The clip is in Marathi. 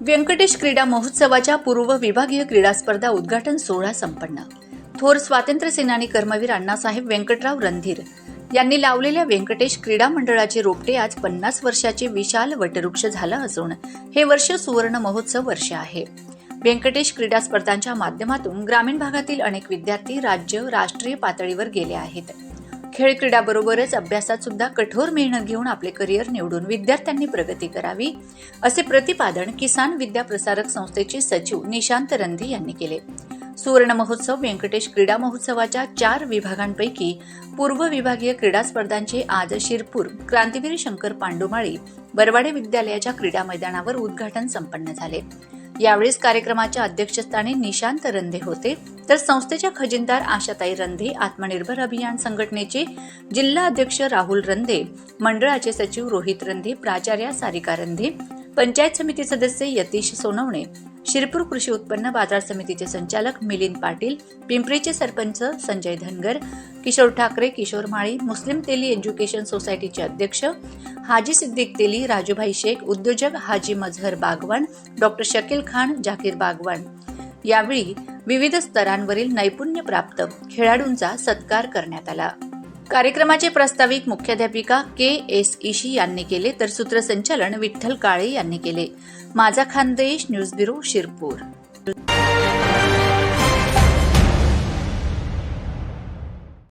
व्यंकटेश क्रीडा महोत्सवाच्या पूर्व विभागीय क्रीडा स्पर्धा उद्घाटन सोहळा संपन्न. थोर स्वातंत्र्य सेनानी कर्मवीर अण्णासाहेब व्यंकटराव रणधीर यांनी लावलेल्या व्यंकटेश क्रीडा मंडळाचे रोपटे आज पन्नास वर्षाचे विशाल वटवृक्ष झालं असून हे वर्ष सुवर्ण महोत्सव वर्ष आहे. व्यंकटेश क्रीडा स्पर्धांच्या माध्यमातून ग्रामीण भागातील अनेक विद्यार्थी राज्य राष्ट्रीय पातळीवर गेले आहेत. खेळ क्रीडाबरोबरच अभ्यासात सुद्धा कठोर मेहनत घेऊन आपले करिअर निवडून विद्यार्थ्यांनी प्रगती करावी असे प्रतिपादन किसान विद्या प्रसारक संस्थेचे सचिव निशांत रंधे यांनी केले. सुवर्ण महोत्सव व्यंकटेश क्रीडा महोत्सवाच्या चार विभागांपैकी पूर्व विभागीय क्रीडा स्पर्धांचे आज शिरपूर क्रांतीवीर शंकर पांडुमाळी बरवाडे विद्यालयाच्या क्रीडा मैदानावर उद्घाटन संपन्न झाले. यावेळेस कार्यक्रमाच्या अध्यक्षस्थानी निशांत रंधे होते. तर संस्थेच्या खजिनदार आशाताई रंधे आत्मनिर्भर अभियान संघटनेचे जिल्हा अध्यक्ष राहुल रंधे मंडळाचे सचिव रोहित रंधे प्राचार्या सारिका रंधे पंचायत समिती सदस्य यतीश सोनवणे शिरपूर कृषी उत्पन्न बाजार समितीचे संचालक मिलिंद पाटील पिंपरीचे सरपंच संजय धनगर किशोर ठाकरे किशोर माळी मुस्लिम तेली एज्युकेशन सोसायटीचे अध्यक्ष हाजी सिद्दीक तेली राजूभाई शेख उद्योजक हाजी मझहर बागवान डॉक्टर शकील खान जाकीर बागवान. यावेळी विविध स्तरांवरील नैपुण्यप्राप्त खेळाडूंचा सत्कार करण्यात आला. कार्यक्रमाचे प्रास्ताविक मुख्याध्यापिका के एस इशी यांनी केले तर सूत्रसंचालन विठ्ठल काळे यांनी केले. माझा खानदेश न्यूज ब्युरो शिरपूर.